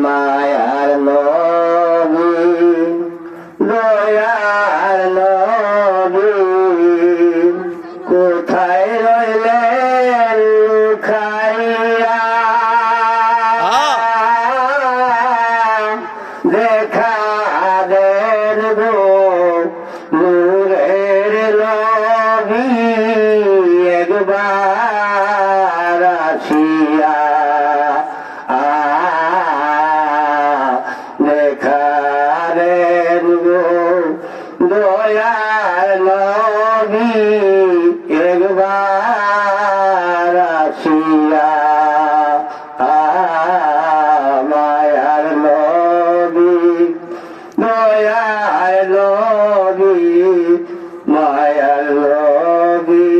মায়ার নবী দয়ার নবী কোথায় রইলেন খাইয়া দেখা দেন গো দেখা গো দয়ার নবী একবার মায়ার নবী দয়ার নবী মায়ার নবী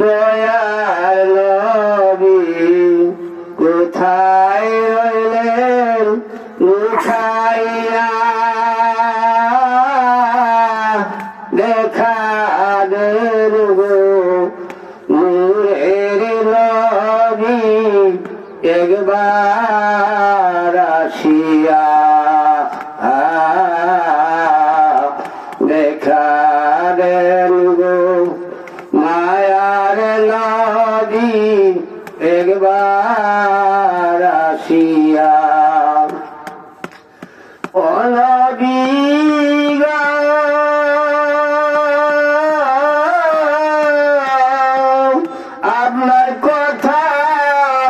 দয়ার কোথায় রইলেন লুকাইয়া দেখা দেন গো নূরের নবী একবার আসিয়া দেখা দেন গো মায়ার নদী একবার আসিয়া।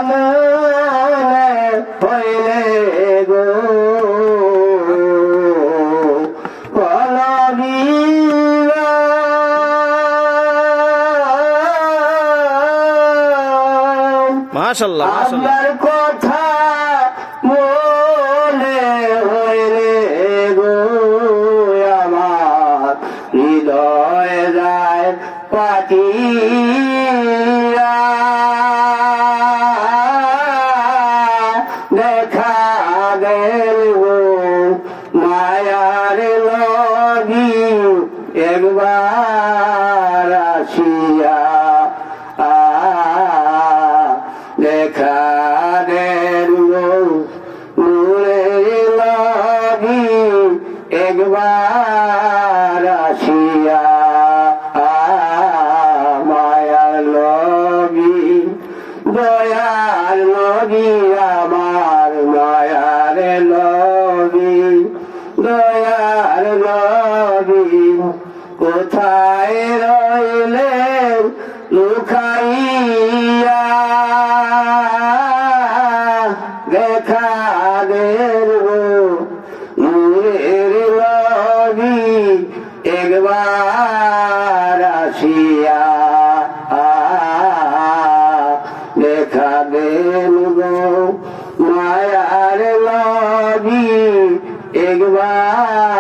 মনে হইলে গো। মাশাল্লাহ মাশাল্লাহ। কথা মনে হইলে গো আমার হৃদয় যায় পাটিয়া একবার আসিয়া দেখা দেন একবার কোথায় রইলেন লুকাইয়া? দেখা গো নূরের লগি একবার আসিয়া। দেখা গো মায়ার লগি একবার